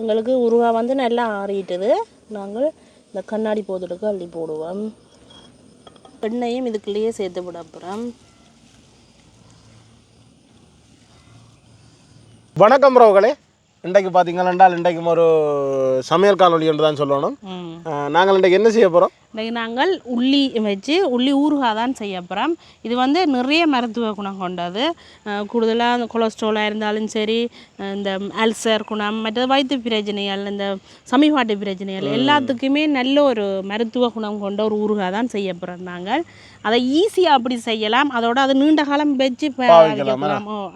எங்களுக்கு உருவா வந்து நல்லா ஆறிட்டுது. நாங்கள் இந்த கண்ணாடி போதுடுக்கு அள்ளி போடுவோம். எண்ணெயும் இதுக்குள்ளேயே சேர்த்து விட அப்புறம் வணக்கம் ப்ரோகளே இன்றைக்கு பார்த்தீங்கன்னா இன்றைக்கும் ஒரு சமையல் காணொலி என்று தான் சொல்லணும். நாங்கள் இன்றைக்கு என்ன செய்ய போகிறோம் இன்றைக்கு நாங்கள் உள்ளி வச்சு உள்ளி ஊறுகாய் தான் செய்ய போகிறோம் இது வந்து நிறைய மருத்துவ குணம் கொண்டது. கூடுதலாக அந்த கொலஸ்ட்ராலாக இருந்தாலும் சரி இந்த அல்சர் குணம் மற்றது வயிற்று பிரச்சனைகள் இந்த சமிபாட்டு பிரச்சனைகள் எல்லாத்துக்குமே நல்ல ஒரு மருத்துவ குணம் கொண்ட ஒரு ஊறுகாய் தான் செய்ய போகிறோம் நாங்கள். அதை ஈஸியாக அப்படி செய்யலாம். அதோட அது நீண்ட காலம் வச்சு பாவிக்கலாம்?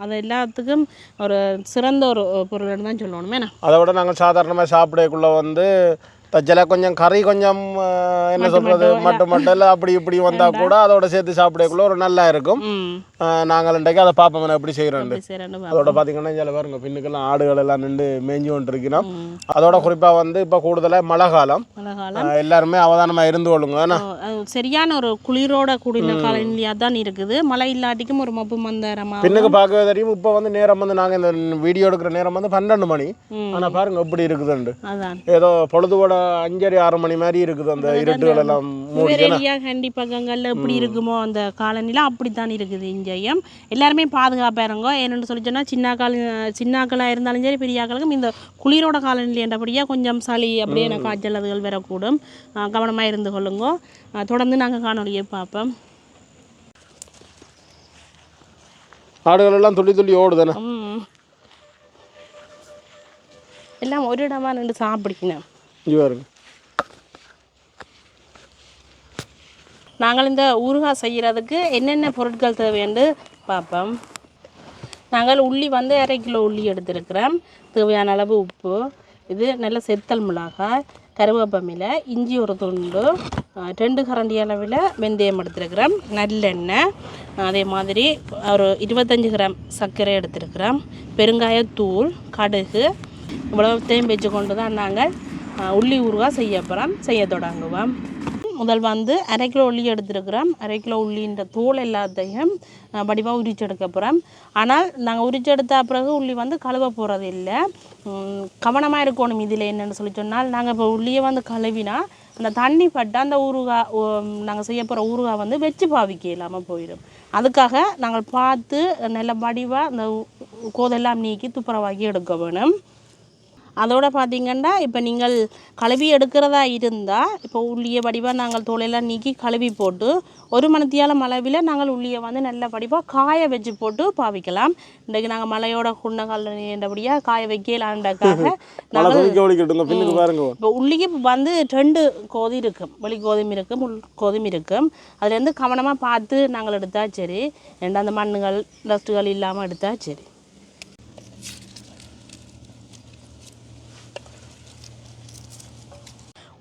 அது எல்லாத்துக்கும் ஒரு சிறந்த ஒரு பொருள்னு தான் சொல்லணுமே அதை விட நாங்கள் சாதாரணமாக சாப்பிடக்குள்ள வந்து தச்சில கொஞ்சம் கறி கொஞ்சம் என்ன சொல்கிறது மட்டு மட்டும் இல்லை. அப்படி இப்படி வந்தால் கூட அதோட சேர்த்து சாப்பிடக்குள்ள ஒரு நல்லா இருக்கும். நாங்கள் இன்றைக்கு அதை பார்ப்போம் எப்படி செய்கிறேன்னு அதோட பார்த்தீங்கன்னா இதில் பாருங்க பின்னுக்கெல்லாம் ஆடுகள் எல்லாம் நின்று மேய்ஞ்சி கொண்டு இருக்கிறோம் அதோட குறிப்பாக வந்து இப்போ கூடுதலாக மழை காலம். எல்லாருமே அவதானமாக இருந்து கொள்ளுங்க சரியான ஒரு குளிரோட கூடின காலநிலையாக தான் இருக்குது. மழை இல்லாட்டிக்கும் ஒரு மப்பு மந்தாரமாக பின்னுக்கு பார்க்கவே தெரியும் இப்போ வந்து நேரம் வந்து நாங்கள் இந்த வீடியோ எடுக்கிற நேரம் வந்து பன்னெண்டு மணி. ஆனால் பாருங்க எப்படி இருக்குதுண்டு ஏதோ பொழுதுவோட அஞ்சரை ஆறு மணி மாதிரி இருக்குது அந்த இருட்டுகள் எல்லாம் மூடி ஏரியா கண்டி பக்கங்களில் எப்படி இருக்குமோ அந்த காலநிலை அப்படித்தான் இருக்குது இங்கேயும். எல்லாருமே பாதுகாப்பாக இருங்கோ. ஏன்னு சொல்லி சொன்னால் சின்ன கால சின்னாக்களாக இருந்தாலும் சரி பெரியாக்களுக்கும் இந்த குளிரோட காலநிலை என்றபடியாக கொஞ்சம் சளி அப்படியே எனக்கு காய்ச்சல் அதுகள் வரக்கூடும். கவனமாக இருந்து கொள்ளுங்கோ. தொடர்ந்து நாங்கள் காணொலியை பார்ப்போம். ஆடுகள் எல்லாம் துள்ளி துள்ளி ஓடுதானே. எல்லாம் ஒரு இடமா நின்று சாப்பிடிக்கணும் இங்கே பாருங்க. நாங்கள் இந்த ஊறுகாய் செய்கிறதுக்கு என்னென்ன பொருட்கள் தேவைன்னு பார்ப்போம். நாங்கள் உள்ளி வந்து அரை கிலோ உள்ளி எடுத்துருக்கிறோம். தேவையான அளவு உப்பு இது நல்ல செத்தல் மிளகாய் கருவேப்பமில இஞ்சி ஒரு துண்டு ரெண்டு கரண்டி அளவில் வெந்தயம் எடுத்திருக்கிறோம். நல்லெண்ணெய் அதே மாதிரி ஒரு இருபத்தஞ்சி கிராம் சர்க்கரை எடுத்துருக்கிறோம். பெருங்காயத்தூள் கடுகு இவ்வளோத்தையும் வச்சு கொண்டு தான் நாங்கள் உள்ளி ஊறுகாய் செய்ய போகிறோம் செய்ய தொடங்குவோம். முதல் வந்து அரை கிலோ உள்ளி எடுத்துருக்குறோம். அரை கிலோ உள்ளின்ற தோல் எல்லாத்தையும் வடிவாக உரிச்செடுக்க போகிறோம் ஆனால் நாங்கள் உரிச்சு எடுத்த பிறகு உள்ளி வந்து கழுவ போகிறது இல்லை. கவனமாக இருக்கணும் இதில் என்னென்னு சொல்லி சொன்னால் நாங்கள் இப்போ உள்ளியை வந்து கழுவினா அந்த தண்ணி பட்டு அந்த ஊறுகாய் நாங்கள் செய்ய போகிற ஊறுகாய் வந்து வச்சு பாவிக்க இல்லாமல் போயிடும். அதுக்காக நாங்கள் பார்த்து நல்ல வடிவாக அந்த கோதெல்லாம் நீக்கி துப்புரவாக்கி எடுக்க வேணும். அதோட பார்த்தீங்கன்னா இப்போ நீங்கள் கழுவி எடுக்கிறதா இருந்தால் இப்போ உள்ளிய வடிவாக நாங்கள் தோலையெல்லாம் நீக்கி கழுவி போட்டு ஒரு மணத்தியாலம் அளவில் நாங்கள் உள்ளியை வந்து நல்ல வடிவாக காய வச்சு போட்டு பாவிக்கலாம். இன்றைக்கு நாங்கள் மலையோட குண்ண கல்லறியபடியாக காய வைக்கலான்றக்காக நாங்கள் இப்போ உள்ளிக்கு வந்து ரெண்டு கோதி இருக்கும். வெளி கோதுமை இருக்கும் உள் கோதுமை இருக்கும். அதுலேருந்து கவனமாக பார்த்து நாங்கள் எடுத்தா சரி. ரெண்டு அந்த மண்ணுகள் டஸ்ட்டுகள் இல்லாமல் எடுத்தா சரி.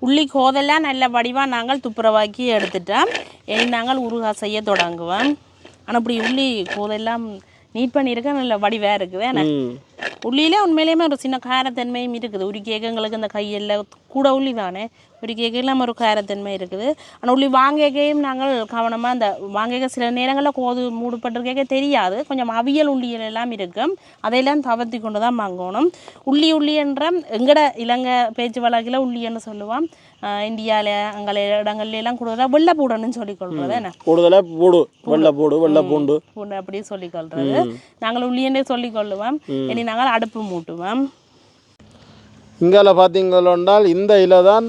உள்ளி கோதெல்லாம் நல்ல வடிவாக நாங்கள் துப்புரவாக்கி எடுத்துட்டோம். இனி நாங்கள் ஊறுகாய் செய்ய தொடங்குவோம். ஆனால் இப்படி உள்ளி கோதெல்லாம் நீட் பண்ணியிருக்க நல்ல வடிவாக இருக்குது. உள்ளியிலே உண்மையிலேயுமே ஒரு சின்ன காரத்தன்மையும் இருக்குது உரி கேக்கங்களுக்கு இந்த கையில் கூட உள்ளி தானே ஒரு கேக்கெல்லாம் ஒரு காரத்தன்மை இருக்குது ஆனால் உள்ளி வாங்ககையும் நாங்கள் கவனமாக அந்த வாங்கக சில நேரங்களில் கோது மூடுபட்டிருக்கே தெரியாது கொஞ்சம் அவியல் உள்ளியல் எல்லாம் இருக்கும் அதையெல்லாம் தவிர்த்தி கொண்டு தான் வாங்கணும் உள்ளி உள்ளி என்ற எங்கட இலங்கை பேச்சு வழக்கில் உள்ளி என்று சொல்லுவோம் இந்தியாவில் அங்கே இடங்கள்ல எல்லாம் கூடுதலாக வெள்ளை பூடன்னு சொல்லிக்கொள்றது என்ன? கூடுதலாக போடு வெள்ளை போடு வெள்ளை பூண்டு. பூண்டு அப்படியே சொல்லிக்கொள்றது நாங்கள் உள்ளியன்னே சொல்லிக்கொள்ளுவோம் இனி நாங்கள் அடுப்பு மூட்டுவோம். இங்கால பார்த்தீங்களென்றால் இந்த இலை தான்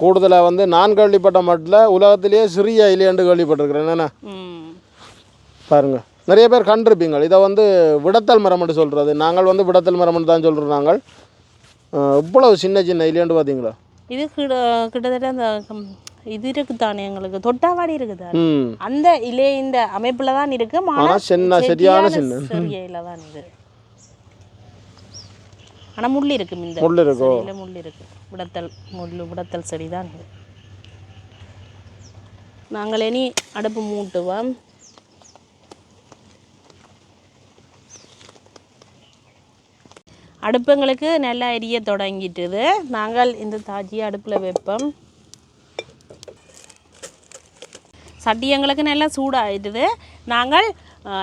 கூடுதலாக வந்து நான் கேள்விப்பட்ட மட்டில் உலகத்திலேயே சிறிய இலை என்று கேள்விப்பட்டிருக்கிறேன். என்னென்ன? ம். பாருங்க. நிறைய பேர் கண்டிருப்பீங்க இதை வந்து விடத்தல் மரம் என்று சொல்கிறது நாங்கள் வந்து விடத்தல் மரம்னு தான் சொல்கிறோம் நாங்கள். இவ்வளவு சின்ன சின்ன இலையண்டு பார்த்தீங்களா? இது கிட கிட்டத்தட்ட அந்த இது இருக்குதானே எங்களுக்கு? தொட்டாவாடி இருக்குதா அந்த இலை இந்த அமைப்புல தான் இருக்கு. ஆனா சின்ன சரியான சின்ன. சிறிய இலை தான் இது. ஆனா முள் இருக்கும் இந்த முள் இருக்கோ? செடியில முள் இருக்கு. விடத்தல் முள் விடத்தல் செடி தான் இது. நாங்கள் இனி அடுப்பு மூட்டுவோம். அடுப்புங்களுக்கு நல்லா எரிய தொடங்கிட்டுது. நாங்கள் இந்த தாஜியை அடுப்பில் வைப்போம். சட்டி எங்களுக்கு நல்லா சூடாயிட்டுது. நாங்கள்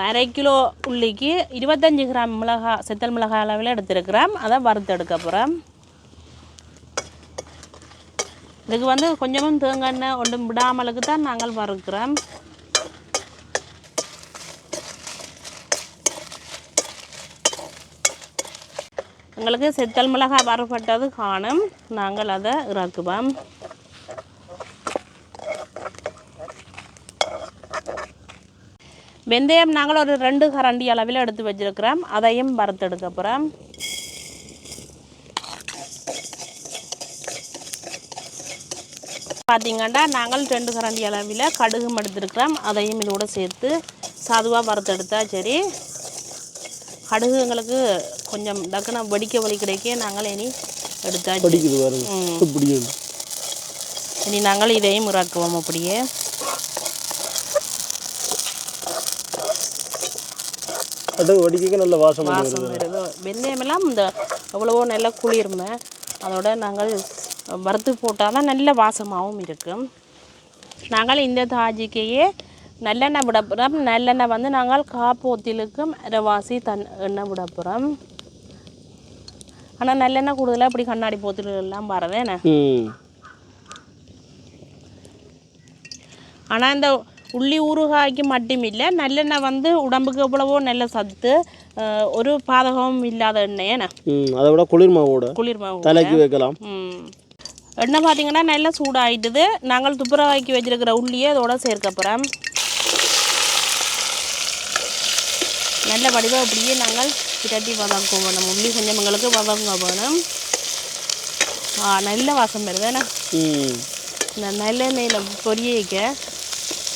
அரை கிலோ உள்ளிக்கு இருபத்தஞ்சி கிராம் மிளகாய் செத்தல் மிளகாய் அளவில் எடுத்துருக்கிறோம். அதை வறுத்து எடுக்க போகிறோம் இதுக்கு வந்து கொஞ்சமும் தேங்காய் எண்ணெய் ஒன்றும் விடாமலுக்கு தான் நாங்கள் வறுக்கிறோம். எங்களுக்கு செத்தல் மிளகாய் வரப்பட்டது காணும். நாங்கள் அதை இறக்குவோம். வெந்தயம் நாங்கள் ஒரு ரெண்டு கரண்டி அளவில் எடுத்து வச்சிருக்கிறோம். அதையும் வறுத்தெடுக்க போகிறோம் பார்த்தீங்கன்னா நாங்கள் ரெண்டு கரண்டி அளவில் கடுகும் எடுத்துருக்கிறோம். அதையும் இதோட சேர்த்து சாதுவாக வறுத்தெடுத்தா சரி. கடுகு எங்களுக்கு கொஞ்சம் டக்குன்னு வெடிக்க வலி கிடைக்க நாங்கள் இனி எடுத்தாச்சு. படிக்குது பாருங்க. இனி நாங்கள் இதையும் இறக்குவோம் அப்படியே. அது வடிக்க நல்ல வாசம் வருது. வாசம் வருது. வெந்தயமெல்லாம் இந்த எவ்வளவோ நல்ல குளிர்மை அதோட நாங்கள் வறுத்து போட்டால் தான் நல்ல வாசமாகவும் இருக்கும் நாங்கள் இந்த தாஜிக்கையே நல்லெண்ணெய் விட போகிறோம் நல்லெண்ணெய் வந்து நாங்கள் காப்போத்திலுக்கும் அரைவாசி தன் எண்ணெய் விட போகிறோம் ஆனால் நல்லெண்ணெய் கூடுதலாக இப்படி கண்ணாடி போத்தில் எல்லாம் வரதேண்ணே ம். ஆனால் இந்த உள்ளி ஊறுகாய்க்கு மட்டும் இல்லை நல்லெண்ணெய் வந்து உடம்புக்கு எவ்வளவோ நல்ல சத்து ஒரு பாதகமும் இல்லாத எண்ணெய் என்ன ம் அதை விட குளிர்மாவோட குளிர்மாவு தலைக்கு வைக்கலாம். எண்ணெய் பார்த்தீங்கன்னா நல்லா சூடாயிட்டுது. நாங்கள் துப்புரவாக்கி வச்சிருக்கிற உள்ளியை இதோட சேர்க்க போகிறோம் நல்ல வடிவம் அப்படியே நாங்கள் பிரட்டி வதக்க வேணும் உள்ளி கொஞ்சம் எங்களுக்கு வதங்க வேணும் ஆ நல்ல வாசம் வருது என்ன? ம். இந்த நல்லெண்ணெயில் பொரியக்க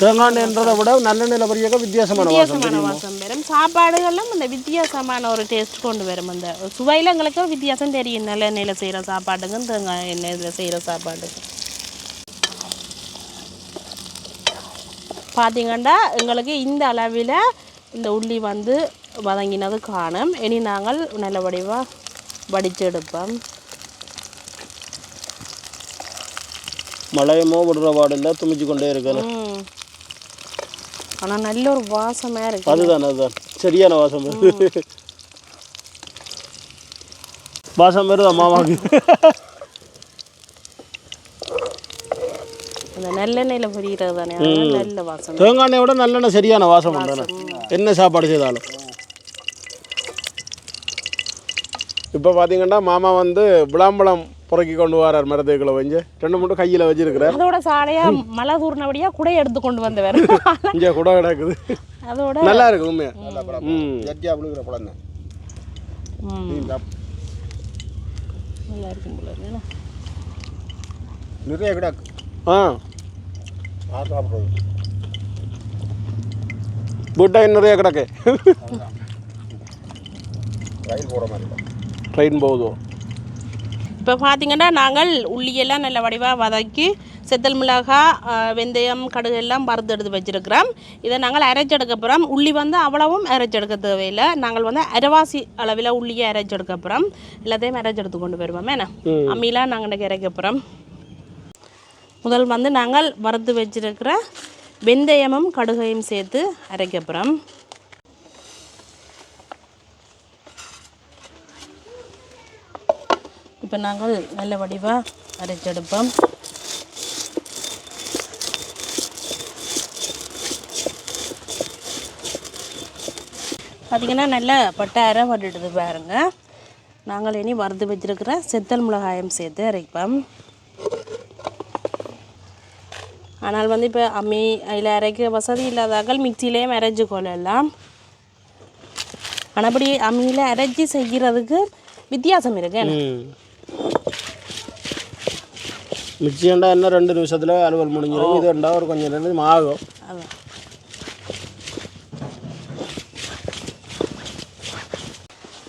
தேங்காய்ன்றதை விட நல்லெண்ணெயில் பொரியாக்க வித்தியாசமான வித்தியாசமான வாசம் வரும். சாப்பாடுகளும் இந்த வித்தியாசமான ஒரு டேஸ்ட் கொண்டு வரும். அந்த சுவையில் எங்களுக்கு வித்தியாசம் தெரியும். நல்ல எண்ணெயில் செய்கிற சாப்பாட்டுக்கும் தேங்காய் எண்ணெயில் செய்கிற சாப்பாட்டுக்கும். பார்த்தீங்கன்னா எங்களுக்கு இந்த அளவில் இந்த உள்ளி வந்து வதங்கினது காணும் இனி நாங்கள் நல்ல வடிவாக வடித்து எடுப்போம் மழையமோ விடுற பாடில்ல துமிச்சு கொண்டே இருக்கணும் ஆனால் நல்ல ஒரு வாசமாக இருக்கு. அதுதான் அதுதான். சரியான வாசம். வருது வாசம் வருதா மாமாவுக்கு அந்த நல்லெண்ணெயில் பொரிகிறது தானே. நல்ல வாசம். தேங்காய் எண்ணெயை விட நல்லெண்ணெய் சரியான வாசம் பண்ணுறேன் என்ன சாப்பாடு செய்தாலும். இப்போ பார்த்தீங்கன்னா மாமா வந்து விளாம்பழம் புறக்கி கொண்டு வரார் மரத்துக்குள்ள வஞ்சு ரெண்டு மூணு கையில் வச்சிருக்கிறார். அதோட சாலையா மழை தூர்னபடியா குடைய எடுத்து கொண்டு வந்தவர். இங்கே கூட கிடக்குது. அதோட நல்லா இருக்கு உண்மையா? ம். ஜட்டியாக விழுகிற குழந்தை. நல்லா இருக்கும் போல? நிறைய கிடக்கு. ஆ. சாப்பிட்றது. நிறைய கிடக்கு. ரயில் போகிற மாதிரி. ட்ரெயின் போகுதோ இப்போ பார்த்தீங்கன்னா நாங்கள் உள்ளியெல்லாம் நல்ல வடிவாக வதக்கி செத்தல் மிளகாய் வெந்தயம் கடுகு எல்லாம் வறுத்து எடுத்து வச்சிருக்கிறோம். இதை நாங்கள் அரைச்செடுக்க போகிறோம் உள்ளி வந்து அவ்வளவும் அரைச்செடுக்க தேவையில்லை. நாங்கள் வந்து அரைவாசி அளவில் உள்ளியை அரைச்செடுக்க போகிறோம் எல்லாத்தையும் அரைச்செடுத்து கொண்டு வருவோம் என்ன? அம்மிலாம் நாங்கள் இன்றைக்கி இறக்க போகிறோம் முதல் வந்து நாங்கள் வறுத்து வச்சிருக்கிற வெந்தயமும் கடுகையும் சேர்த்து அரைக்க போகிறோம் இப்போ நாங்கள் நல்ல வடிவாக அரைச்செடுப்போம். பார்த்திங்கன்னா நல்ல பட்டை அரை பட்டுடுது பாருங்க. நாங்கள் இனி வறுத்து வச்சிருக்கிற செத்தல் மிளகாயம் சேர்த்து அரைப்போம். ஆனால் வந்து இப்போ அம்மி அதில் அரைக்க வசதி இல்லாதாக்கள் மிக்சிலேயும் அரைஞ்சு கொள்ளலாம். ஆனால் அப்படி அம்மியில் அரைச்சி செய்கிறதுக்கு வித்தியாசம் இருக்கு. என்ன? ம் மிக்சிண்டா என்ன ரெண்டு நிமிஷத்தில் அலுவல் முடிஞ்சிடும் இது ரெண்டா ஒரு கொஞ்சம் நேரம் ஆகும்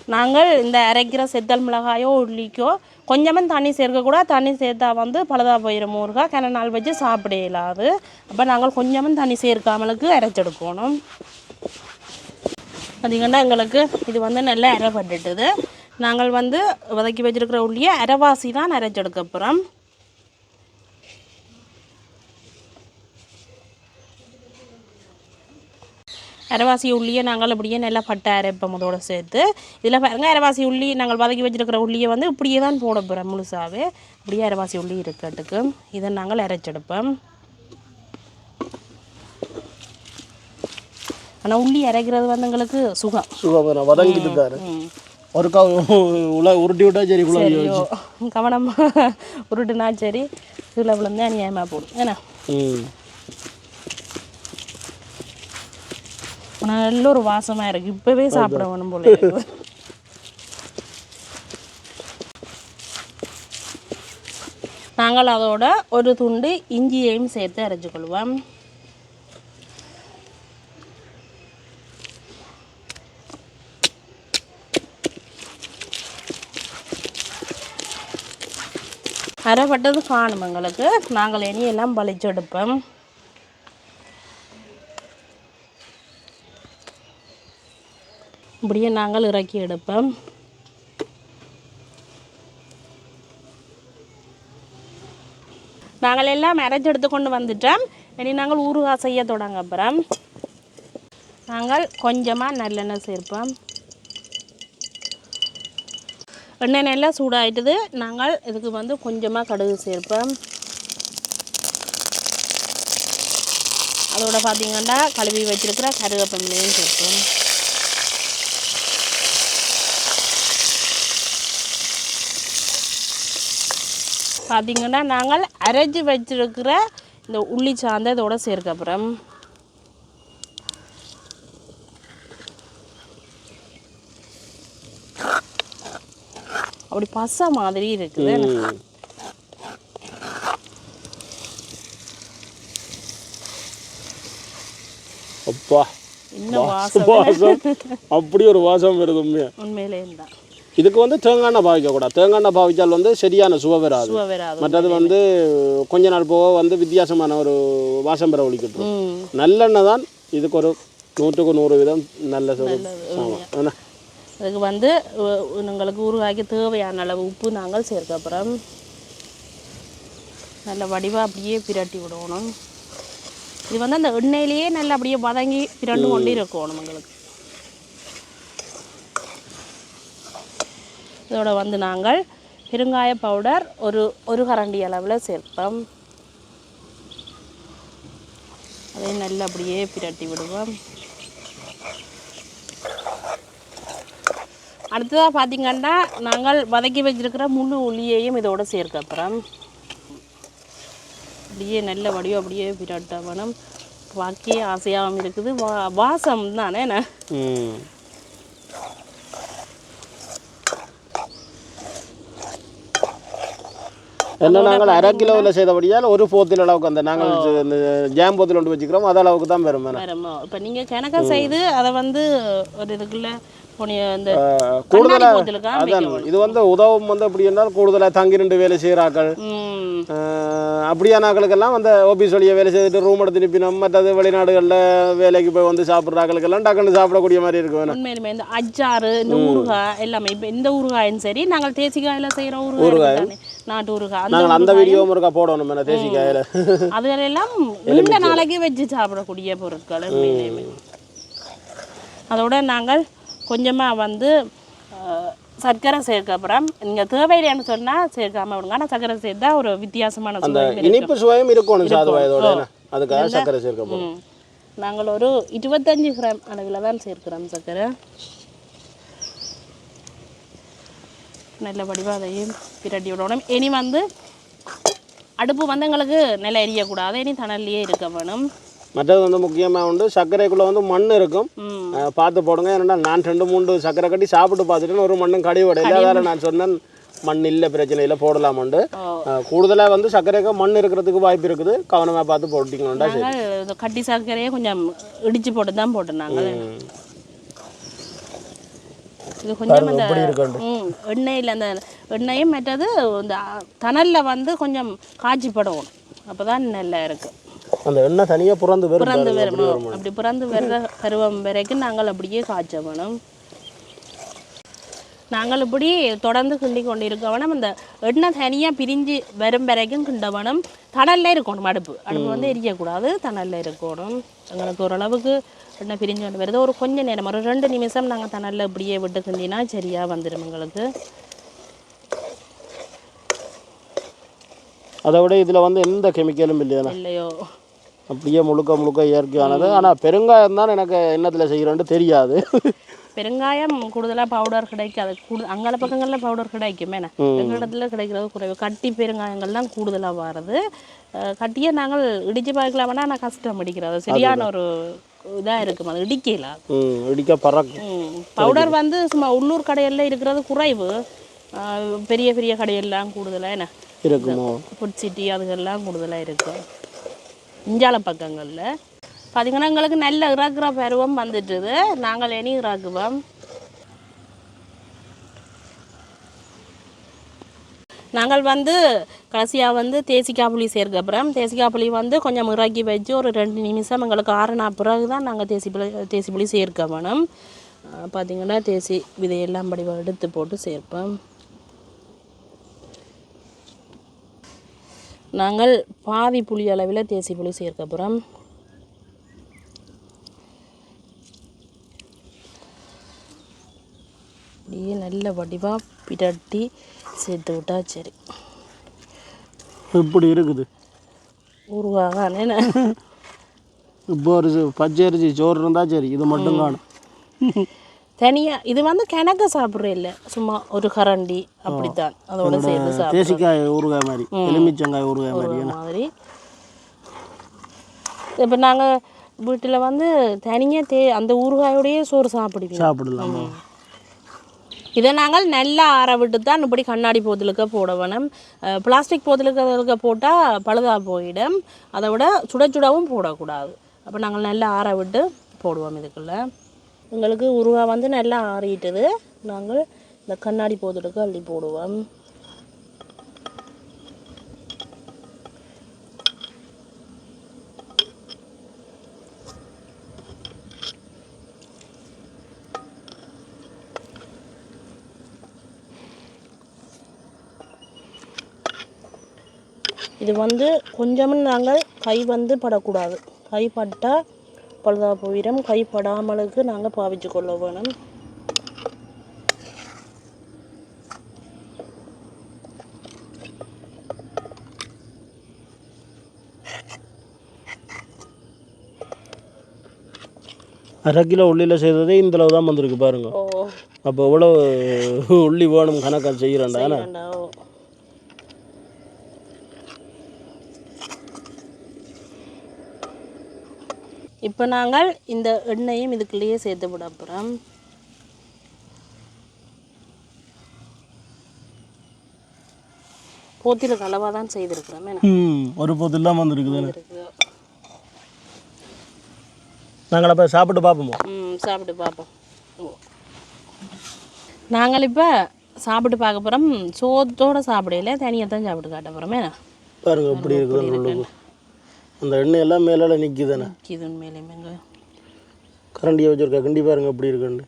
நாங்கள் இந்த அரைக்கிற செத்தல் மிளகாயோ உள்ளிக்கோ கொஞ்சமாக தண்ணி சேர்க்கக்கூடாது தண்ணி சேர்த்தா வந்து பழுதா போயிடும் ஊறுகாய் கிண நாள் வச்சு சாப்பிட இயலாது அப்போ நாங்கள் கொஞ்சமாக தண்ணி சேர்க்காமலுக்கு அரைச்செடுக்கணும் பார்த்தீங்கன்னா எங்களுக்கு இது வந்து நல்லா அரைப்பட்டுட்டுது நாங்கள் வந்து வதக்கி வச்சிருக்கிற உள்ளியை அரைவாசி தான் அரைச்செடுக்க போகிறோம் அரைவாசி உள்ளியை நாங்கள் இப்படியே நல்லா பட்டை அரைப்போம் அதோட சேர்த்து. இதில் பாருங்க அரைவாசி உள்ளி நாங்கள் வதக்கி வச்சிருக்கிற உள்ளியை வந்து இப்படியே தான் போட போகிறோம் முழுசாவே. இப்படியே அரைவாசி உள்ளி இருக்கிறதுக்கு. இதை நாங்கள் அரைச்செடுப்போம். ஆனால் உள்ளி அரைக்கிறது வந்து எங்களுக்கு சுகம். சுகபரம் வதங்கிட்டு. ஒருக்கா உள்ள உருட்டி விட்டா சரி சரியோ கவனமாக உருட்டுனா சரி இதில் விழுந்து அநியாயமாக போடும். ஏன்னா நல்ல ஒரு வாசமாக இருக்குது இப்போவே சாப்பிட வேணும் போல நாங்கள் அதோட ஒரு துண்டு இஞ்சியையும் சேர்த்து அரைச்சிக்கொள்வோம் அரைப்பட்டது காணும் எங்களுக்கு. நாங்கள் இனியெல்லாம் பளிச்செடுப்போம் இப்படியே நாங்கள் இறக்கி எடுப்போம். நாங்கள் எல்லாம் அரைச்சி எடுத்து கொண்டு வந்துட்டோம். இனி நாங்கள் ஊறுகாய் செய்ய தொடங்க அப்புறம் நாங்கள் கொஞ்சமாக நல்லெண்ணெய் சேர்ப்போம். எண்ணெய் நல்லா சூடாயிட்டுது. நாங்கள் இதுக்கு வந்து கொஞ்சமாக கடுகு சேர்ப்போம். அதோட பார்த்திங்கன்னா கழுவி வச்சுருக்கிற கருவேப்பமிலையும் சேர்ப்போம். பார்த்திங்கன்னா நாங்கள் அரைச்சி வச்சிருக்கிற இந்த உள்ளி சார்ந்த இதோட சேர்க்க அப்படி பசை மாதிரி இருக்குது. அப்பா. அப்படி ஒரு வாசம் வருது உண்மையா? உண்மையிலே தான் இதுக்கு வந்து தேங்காய் எண்ணெய் பாவிக்கக்கூடாது தேங்காய் எண்ணெய் பாவிச்சால் வந்து சரியான சுவை வராது. மற்றது வந்து கொஞ்ச நாள் போக வந்து வித்தியாசமான ஒரு வாசம் பெற ஒழிக்கட்டும். ம். நல்லெண்ணெய் தான் இதுக்கு ஒரு நூற்றுக்கு நூறு வீதம் நல்ல சுவை. அதுக்கு வந்து உங்களுக்கு ஊறுகாய்க்கு தேவையான அளவு உப்பு நாங்கள் சேர்க்க அப்புறம் நல்ல வடிவாக அப்படியே பிரட்டி விடணும். இது வந்து அந்த எண்ணெயிலேயே நல்லா அப்படியே வதங்கி பிரண்டு கொண்டு இருக்கணும் உங்களுக்கு இதோட வந்து நாங்கள் பெருங்காய பவுடர் ஒரு ஒரு கரண்டி அளவில் சேர்ப்போம். அதை நல்லா அப்படியே பிரட்டி விடுவோம். அடுத்ததாக பார்த்தீங்கன்னா நாங்கள் வதக்கி வச்சிருக்கிற முழு உள்ளியையும் இதோட சேர்க்க அப்புறம் அப்படியே நல்ல வடிவம் அப்படியே பிரட்ட வேணும். பாக்கியே ஆசையாகவும் இருக்குது. வா வாசம் தானே என்ன? ம். என்ன நாங்கள் அரை கிலோவில் செய்தபடியால் ஒரு போத்தில் அளவுக்கு அந்த நாங்கள் இந்த ஜாம் போத்தில் ஒன்று வச்சுக்கிறோம் அது அளவுக்கு தான் வரும் இப்போ நீங்கள் கணக்காக செய்து அதை வந்து ஒரு இதுக்குள்ள கூடுதலாக அதான் இது வந்து உதவும் வந்து எப்படி என்றால் கூடுதலாக தங்கி ரெண்டு வேலை செய்கிறாக்கள் அப்படியானாக்களுக்கெல்லாம் அந்த ஆஃபீஸ் வழியாக வேலை செய்துட்டு ரூம் எடுத்து நிற்பினோம் மற்றது வெளிநாடுகளில் வேலைக்கு போய் வந்து சாப்பிட்றாக்களுக்கெல்லாம் டக்குன்னு சாப்பிடக்கூடிய மாதிரி இருக்கு வேணும். உண்மையிலுமே இந்த அச்சாறு இந்த ஊறுகாய் எல்லாமே இப்போ இந்த ஊறுகாயும் சரி நாங்கள் தேசிக்காயில் செய்கிற ஊறுகாய்? நாட்டு ஊறுகாய் நாங்கள் அந்த வீடியோவும் இருக்கா போடணும் என்ன தேசிக்காயில் அதுகளெல்லாம் நீண்ட நாளைக்கு வச்சு சாப்பிடக்கூடிய பொருட்கள் அதோட நாங்கள் கொஞ்சமாக வந்து சர்க்கரை சேர்க்க அப்புறம் நீங்கள் தேவையில்லைன்னு சொன்னால் சேர்க்காம விடுங்க. ஆனால் சர்க்கரை சேர்த்தா ஒரு வித்தியாசமான. இனிப்பு சுவையும் இருக்கணும் அதுக்காக சர்க்கரை சேர்க்க. நாங்கள் ஒரு இருபத்தஞ்சு கிராம் அளவில் தான் சேர்க்கிறோம் சர்க்கரை. நல்ல வடிவாக அதையும் பிரட்டி விடணும் இனி வந்து அடுப்பு வந்து எங்களுக்கு நில எரியக்கூடாது. இனி தணல்லையே இருக்க வேணும். மற்றது வந்து முக்கியமாக உண்டு சர்க்கரைக்குள்ளே வந்து மண் இருக்கும். பார்த்து போடுங்க. ஏன்னா நான் ரெண்டு மூணு சர்க்கரை கட்டி சாப்பிட்டு பார்த்துட்டு ஒரு மண்ணும் கடி உடையில அதால நான் சொன்னேன். மண் இல்லை பிரச்சனை இல்லை போடலாமாண்டு. கூடுதலாக வந்து சர்க்கரைக்கு மண் இருக்கிறதுக்கு வாய்ப்பு இருக்குது. கவனமாக பார்த்து போட்டிங்களா சரி. கட்டி சர்க்கரையை கொஞ்சம் இடிச்சு போட்டு தான் போட்டோம் நாங்கள். இது கொஞ்சம் அந்த எண்ணெயில் அந்த எண்ணெயும் மற்றது இந்த தணலில் வந்து கொஞ்சம் காய்ச்சி படணும் அப்போ தான் நல்லா இருக்குது அந்த எண்ணெய் தனியாக புறந்து வரும் பிறந்து பாருங்க, அப்படி பிறந்து வர்ற பருவம் வரைக்கும் நாங்கள் அப்படியே காய்ச்ச வேணும். நாங்கள் இப்படி தொடர்ந்து கிண்டி கொண்டு இருக்க வேணும். அந்த எண்ணெய் தனியாக பிரிஞ்சு வரும் வரைக்கும் கிண்ட வேணும். தணல்ல இருக்கணும் அடுப்பு. அடுப்பு வந்து எரியக்கூடாது. தணல்ல இருக்கணும். எங்களுக்கு ஓரளவுக்கு எண்ணெய் பிரிஞ்சு கொண்டு வருது. ஒரு கொஞ்ச நேரம் ஒரு ரெண்டு நிமிஷம் நாங்கள் தணலில் இப்படியே விட்டு கிண்டினா சரியாக வந்துடும் எங்களுக்கு. அதை விட இதில் வந்து எந்த கெமிக்கலும் இல்லையாண்ணா இல்லையோ. அப்படியே முழுக்க முழுக்க இயற்கையானது. ஆனால் பெருங்காயம் தான் எனக்கு என்னத்தில் செய்கிறேன்னு தெரியாது. பெருங்காயம் கூடுதலாக பவுடர் கிடைக்காது. கூடு அங்கால பக்கங்களில் பவுடர் கிடைக்கும் எங்கள் இடத்துல கிடைக்கிறது குறைவு. கட்டி பெருங்காயங்கள் தான் கூடுதலாக வர்றது கட்டியை நாங்கள் இடிச்சு பார்க்கலாம்னா நான் கஷ்டம் அடிக்கிறது. சரியான ஒரு இதாக இருக்கும். அது இடிக்கல. இடிக்க பறக்கும். பவுடர் வந்து சும்மா உள்ளூர் கடையில் இருக்கிறது குறைவு. பெரிய பெரிய கடையெல்லாம் கூடுதலாக என்ன? இருக்குமோ? ஃபுட் சிட்டி அதுகெல்லாம் கூடுதலாக இருக்கும். இஞ்சால பக்கங்களில். பார்த்தீங்கன்னா எங்களுக்கு நல்ல இறக்குற பருவம் வந்துட்டுது. நாங்கள் இனி இறக்குவோம். நாங்கள் வந்து கடைசியாக வந்து தேசிக்காய் புளி சேர்க்க அப்புறம் தேசிக்காய் புளி வந்து கொஞ்சம் இறக்கி வச்சு ஒரு ரெண்டு நிமிஷம் எங்களுக்கு ஆறுனா பிறகு தான் நாங்கள் தேசி புளி தேசி புளி சேர்க்க வேணும். பார்த்திங்கன்னா தேசி விதையெல்லாம் படி எடுத்து போட்டு சேர்ப்போம். நாங்கள் பாதி புளி அளவில் தேசி புளி சேர்க்க போகிறோம் அப்படியே நல்ல வடிவாக பிரட்டி சேர்த்து விட்டா சரி. இப்படி இருக்குது. ஊறுகாக இப்போ ஒரு சி- பச்சை அரிசி சோறு இருந்தால் சரி இது மட்டும் காணும். தனியாக இது வந்து கிணக்க சாப்பிட்ற இல்லை. சும்மா ஒரு கரண்டி அப்படித்தான். அதோட சாப்பிட்ற தேசிக்காய் ஊறுகாய் மாதிரி எலுமிச்சங்காய் ஊறுகாய் மாதிரி மாதிரி. இப்போ நாங்கள் வீட்டில் வந்து தனியாக தே அந்த ஊறுகாயோடையே சோறு சாப்பிடுவீங்க. சாப்பிடலாமா? இதை நாங்கள் நல்லா ஆற விட்டு தான் இப்படி கண்ணாடி போத்தலுக்கு போட வேணும் பிளாஸ்டிக் போத்தலுக்கு அதுக்கு போட்டால் பழுதா போயிடும். அதை விட சுட சுடவும் போடக்கூடாது. அப்போ நாங்கள் நல்லா ஆற விட்டு போடுவோம் இதுக்குள்ள. எங்களுக்கு உருவா வந்து நல்லா ஆறிட்டுது. நாங்கள் இந்த கண்ணாடி போத்தலுக்கு அள்ளி போடுவோம். இது வந்து கொஞ்சமும் நாங்கள் கை வந்து படக்கூடாது. கை பட்டால் பழுதா போயிடும் கை படாமலுக்கு நாங்கள் பாவிச்சு கொள்ள வேணும். அரை கிலோ உள்ளியில் செய்ததே இந்த அளவு தான் வந்திருக்கு பாருங்க. அப்போ எவ்வளோ உள்ளி வேணும் கணக்காக செய்கிறேன்டா வேண்டா ஓ இப்போ நாங்கள் இந்த எண்ணெயும் இதுக்குள்ளேயே சேர்த்து விட போகிறோம் போத்தில கலவாக தான் செய்திருக்கிறோம் ஒரு போது இல்லாமல் வந்திருக்குது நாங்கள் அப்போ சாப்பிட்டு பார்ப்போமோ? ம் சாப்பிட்டு பார்ப்போம். நாங்கள் இப்போ சாப்பிட்டு பார்க்க போகிறோம் சோத்தோட சாப்பிடல தனியாக தான் சாப்பிட்டு காட்ட போகிறோமே பாருங்க இப்படி இருக்குது அந்த எண்ணெய் எல்லாம் மேலால நிற்கிதானே இது உண்மையிலேயுமேங்க கரண்டியை வச்சுருக்கா கிண்டி பாருங்க எப்படி இருக்குன்னு.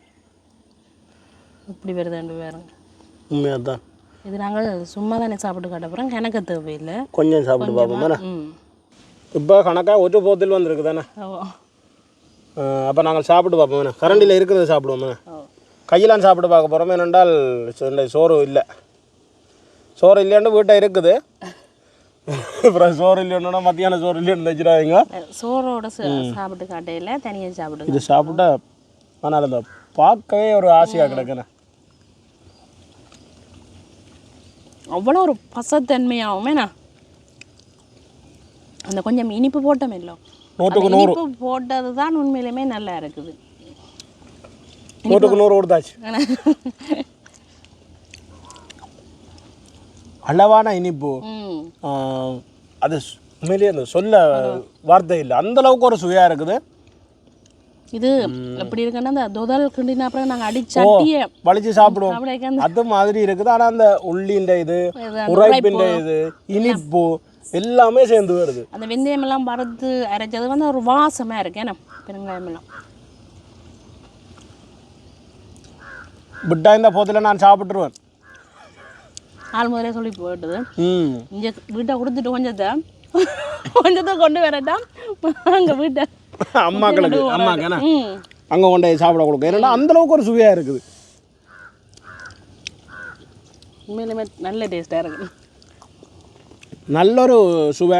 இப்படி வருதுண்டு பாருங்க. உண்மையாக தான் இது நாங்கள் சும்மா தானே சாப்பிட்டு காட்ட போகிறோம் கணக்க தேவையில்லை. கொஞ்சம் சாப்பிட்டு பார்ப்போம் தானே? ம். இப்போ கணக்காக ஒரு போத்தில் வந்திருக்கு தானே? அப்போ நாங்கள் சாப்பிட்டு பார்ப்போம் வேணா கரண்டியில் இருக்கிறத சாப்பிடுவோம் வேணா ஓ. கையிலான் சாப்பிட்டு பார்க்க போகிறோம் ஏனென்றால் சோறு இல்லை. சோறு இல்லைன்னு வீட்டை இருக்குது. அப்புறம் சோறு இல்லைன்னா மத்தியானம் சோறு இல்லைன்னு வச்சுடாதீங்க. சோறோட சாப்பிட்டு காட்டையில் தனியாக சாப்பிடுங்க. இது சாப்பிட்டா ஆனால் அந்த பார்க்கவே ஒரு ஆசையாக கிடக்குண்ணே அவ்வளோ ஒரு பசத்தன்மையாகுமேண்ணா அந்த கொஞ்சம் இனிப்பு போட்டோம் இல்லை இனிப்பு போட்டது தான் உண்மையிலுமே நல்லா இருக்குது. நூற்றுக்கு நூறு கொடுத்தாச்சு ஆனா, அளவான இனிப்பு அது உண்மையிலேயே அந்த சொல்ல வார்த்தை இல்லை. அந்த அளவுக்கு ஒரு சுவையாக இருக்குது. இது எப்படி இருக்குன்னா அந்த தொதல் கிண்டின அப்புறம் நாங்கள் அடிச்சட்டியே வலிச்சு சாப்பிடுவோம். அது மாதிரி இருக்குது. ஆனால் அந்த உள்ளின்ற இது உரைப்பின்ற இது இனிப்பு எல்லாமே சேர்ந்து வருது. அந்த வெந்தயமெல்லாம் வறுத்து அரைச்சது வந்து ஒரு வாசமாக இருக்கு. என்ன? பெருங்காயமெல்லாம் விட்டா இந்த போத்தில் நான் சாப்பிட்டுருவேன். ஆள் முதலே சொல்லி போயிட்டுது இங்கே வீட்டை கொடுத்துட்டு கொஞ்சத்தை கொஞ்சத்தை கொண்டு வரட்டாம் அங்கே வீட்டை அம்மாக்களுக்கு அம்மாக்கான ம் அங்கே கொண்டு போய் சாப்பிட கொடுக்கும் ஏன்னா அந்த அளவுக்கு ஒரு சுவையாக இருக்குது உண்மையிலுமே நல்ல டேஸ்ட்டாக இருக்குது நல்ல ஒரு சுவை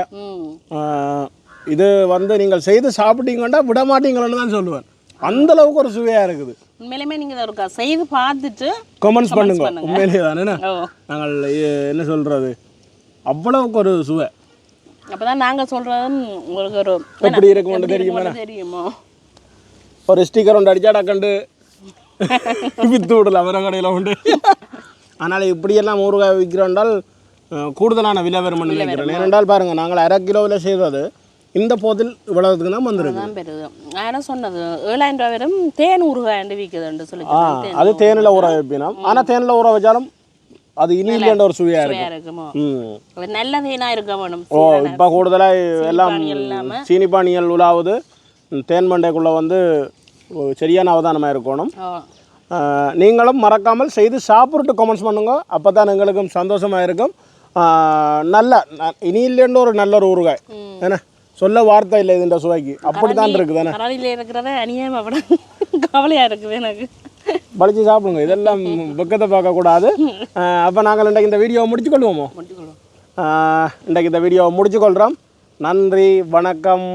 இது வந்து நீங்கள் செய்து சாப்பிட்டீங்கன்னா விட மாட்டீங்களன்னு தான் சொல்லுவேன் அந்த அளவுக்கு ஒரு சுவையாக இருக்குது உண்மையிலுமே நீங்கள் ஒரு செய்து பார்த்துட்டு கமெண்ட்ஸ் பண்ணுங்க. உண்மையிலேயே தானே நாங்கள் என்ன சொல்கிறது அவ்வளவுக்கு ஒரு சுவை. அப்போ தான் நாங்கள் சொல்கிறது உங்களுக்கு ஒரு எப்படி இருக்கும்னு எப்படி தெரியுமா தெரியுமோ. ஒரு ஸ்டிக்கர் ஒன்று அடிச்சா டக்கண்டு வித்து விடலாம் வேற கடையில் உண்டு. அதனால் இப்படியெல்லாம் ஊறுகாய் விற்கிறோண்டால் அஹ், கூடுதலான விலை வரும்னு நினைக்கிறேன். ஏனென்றால் பாருங்கள் நாங்கள் அரை கிலோவில் செய்கிறது இந்த போதில் இவ்வளவுக்கு தான் வந்திருக்கு. தான் என்ன சொன்னது? ஏழாயிரம் ரூபா வரும் தேன் ஊறுகாய் விற்குதுன்னு சொல்லி அது தேனில் ஊற வைப்பினோம். ஆனால் தேனில் ஊற வச்சாலும் அது இனியிலேண்ட ஒரு சுவையாக இருக்கும். நல்ல தேனாக இருக்க வேணும். ஓ இப்போ கூடுதலாக எல்லாம். சீனி பானியல் உலாவுது. தேன் மண்டைக்குள்ளே வந்து சரியான அவதானமாக இருக்கணும். நீங்களும் மறக்காமல் செய்து சாப்பிட்டு கமெண்ட்ஸ் பண்ணுங்க. அப்போ தான் எங்களுக்கும் சந்தோஷமாக இருக்கும். நல்ல இனி இல்லைன்னு ஒரு நல்ல ஒரு ஊறுகாய். என்ன? சொல்ல வார்த்தை இல்லை இதுன்ற சுவைக்கு. அப்படி தான் இருக்குது தானே? கராலியில் இருக்கிறத அநியாயம் அப்படி கவலையாக இருக்குது எனக்கு. பழிச்சு சாப்பிடுங்க. இதெல்லாம் வெக்கத்தை பார்க்கக்கூடாது. அப்போ நாங்கள் இன்றைக்கு இந்த வீடியோவை முடிச்சுக்கொள்வோமோ? இன்றைக்கு இந்த வீடியோவை முடிச்சுக்கொள்கிறோம் நன்றி வணக்கம்.